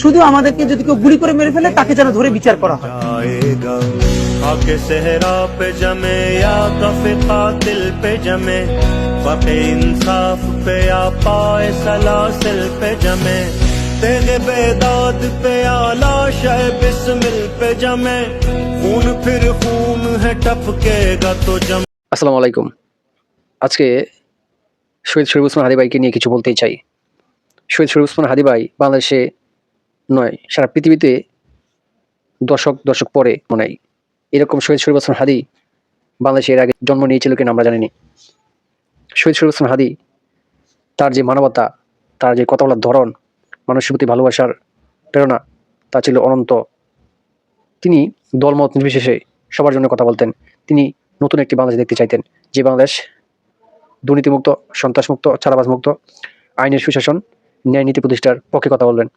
শুধু আমাদেরকে যদি কেউ গুলি করে মেরে ফেলে তাকে যেন ধরে বিচার করা হয় आएगा आके सहरा पे जमे या कफे कातिल पे जमे फके इंसाफ पे या पाए सलासिल पे जमे तेरे बेदाद पे आला शह बिस्मिल पे जमे खून फिर खून है टपकेगा तो जम আসসালামু আলাইকুম আজকে শহীদ শরীফ উসমান হাদি ভাইকে নিয়ে কিছু বলতেই চাই শহীদ শরীফ উসমান হাদি ভাই বাংলাদেশে নয়, সারা পৃথিবীতে দশক দশক পরে মনে হয়। এরকম শহীদ শরীফ উসমান হাদি বাংলাদেশে এর আগে জন্ম নিয়েছিল কিনা আমরা জানিনি। শহীদ শরীফ উসমান হাদি তার যে মানবতা, তার যে কথা বলার ধরন, মানুষের প্রতি ভালোবাসার প্রেরণা, তা ছিল অনন্ত। তিনি দলমত নির্বিশেষে সবার জন্য কথা বলতেন। তিনি নতুন একটি বাংলাদেশ দেখতে চাইতেন, যে বাংলাদেশ দুর্নীতিমুক্ত, সন্ত্রাসমুক্ত চালাবাজমুক্ত আইনের সুশাসন, ন্যায় নীতি প্রতিষ্ঠার পক্ষে কথা বলবেন।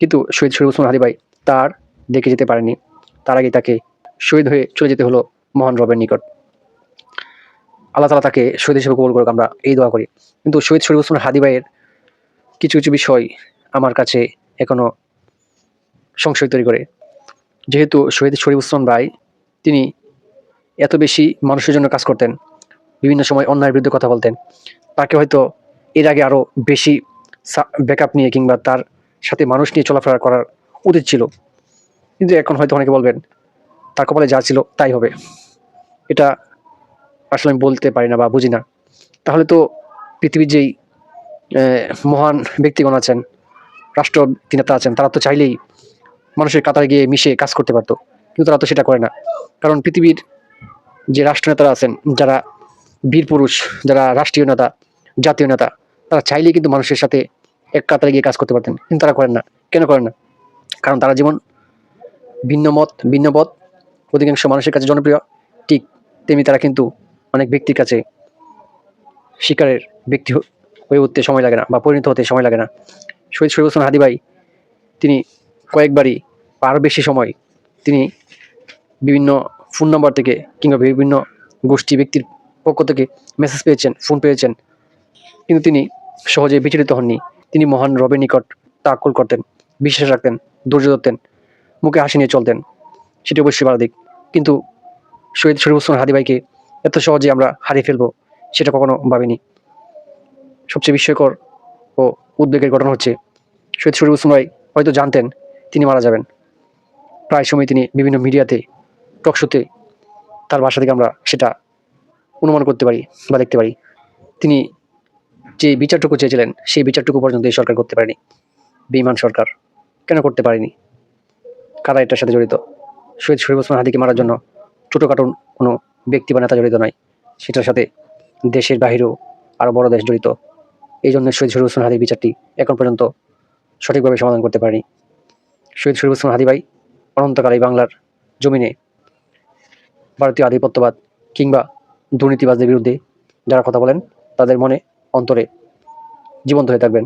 কিন্তু শহীদ শরীফ উসমান হাদি ভাই তার দেখে যেতে পারেনি। তার আগে তাকে শহীদ হয়ে চলে যেতে হলো মহান রবের নিকট। আল্লাহ তালা তাকে শহীদ হিসেবে কবল করুক, আমরা এই দোয়া করি। কিন্তু শহীদ শরীফ উসমান হাদি ভাইয়ের কিছু কিছু বিষয় আমার কাছে এখনও সংশয় তৈরি করে। যেহেতু শহীদ শরীফ উসমান ভাই, তিনি এত বেশি মানুষের জন্য কাজ করতেন, বিভিন্ন সময় অন্যায়ের বিরুদ্ধে কথা বলতেন, তাকে হয়তো এর আগে আরও বেশি ব্যাকআপ নিয়ে কিংবা তার সাথে মানুষ নিয়ে চলাফেরা করার উচিত ছিল। কিন্তু এখন হয়তো অনেকে বলবেন, তার কপালে যা ছিল তাই হবে। এটা আসলে আমি বলতে পারি না বা বুঝি না। তাহলে তো পৃথিবীর যেই মহান ব্যক্তিগণ আছেন, রাষ্ট্র নেতা আছেন, তারা তো চাইলেই মানুষের কাতারে গিয়ে মিশে কাজ করতে পারতো। কিন্তু তারা তো সেটা করে না। কারণ পৃথিবীর যে রাষ্ট্রনেতারা আছেন, যারা বীর পুরুষ, যারা রাষ্ট্রীয় নেতা, জাতীয় নেতা, তারা চাইলেই কিন্তু মানুষের সাথে এক কাতারে গিয়ে কাজ করতে পারতেন। কিন্তু তারা করেন না। কেন করেন না? কারণ তারা যেমন ভিন্ন মত, ভিন্ন পথ। অধিকাংশ মানুষের কাছে জনপ্রিয়। ঠিক তেমনি তারা কিন্তু অনেক ব্যক্তির কাছে শিকারের ব্যক্তি হয়ে উঠতে সময় লাগে না বা পরিণত হতে সময় লাগে না। শহীদ শরীফ হোসেন হাদি ভাই, তিনি কয়েকবারই আরও বেশি সময় তিনি বিভিন্ন ফোন নম্বর থেকে কিংবা বিভিন্ন গোষ্ঠী ব্যক্তির পক্ষ থেকে মেসেজ পেয়েছেন ফোন পেয়েছেন। কিন্তু তিনি সহজে বিচলিত হননি। তিনি মহান রবের নিকট তাকুল করতেন, বিশ্বাস রাখতেন, ধৈর্য ধরতেন, মুখে হাসি নিয়ে চলতেন। সেটি অবশ্যই ভালো দিক। কিন্তু শহীদ শরীফ হোসেন হাদি ভাইকে এত সহজে আমরা হারিয়ে ফেলব সেটা কখনো ভাবিনি। সবচেয়ে বিস্ময়কর ও উদ্বেগের ঘটনা হচ্ছে, শহীদ শরীফ হোসেন ভাই হয়তো জানতেন তিনি মারা যাবেন। প্রায় সময় তিনি বিভিন্ন মিডিয়াতে টকশোতে তার বাসা থেকে আমরা সেটা অনুমান করতে পারি বা দেখতে পারি। তিনি যে বিচারটুকু চেয়েছিলেন, সেই বিচারটুকু পর্যন্ত এই সরকার করতে পারেনি। বেইমান সরকার কেন করতে পারেনি? কারা এটার সাথে জড়িত? শহীদ শরীফ ওসমান হাদিকে মারার জন্য ছোটোখাটো কোনো ব্যক্তি বা নেতা জড়িত নয়। সেটার সাথে দেশের বাহিরেও আরও বড় দেশ জড়িত। এই জন্য শহীদ শরীফ ওসমান হাদির বিচারটি এখন পর্যন্ত সঠিকভাবে সমাধান করতে পারেনি। শহীদ শরীফ ওসমান হাদি ভাই অনন্তকাল এই বাংলার জমিনে ভারতীয় আধিপত্যবাদ কিংবা দুর্নীতিবাজদের বিরুদ্ধে যারা কথা বলেন, তাদের মনে অন্তরে জীবন্ত হয়ে থাকবেন।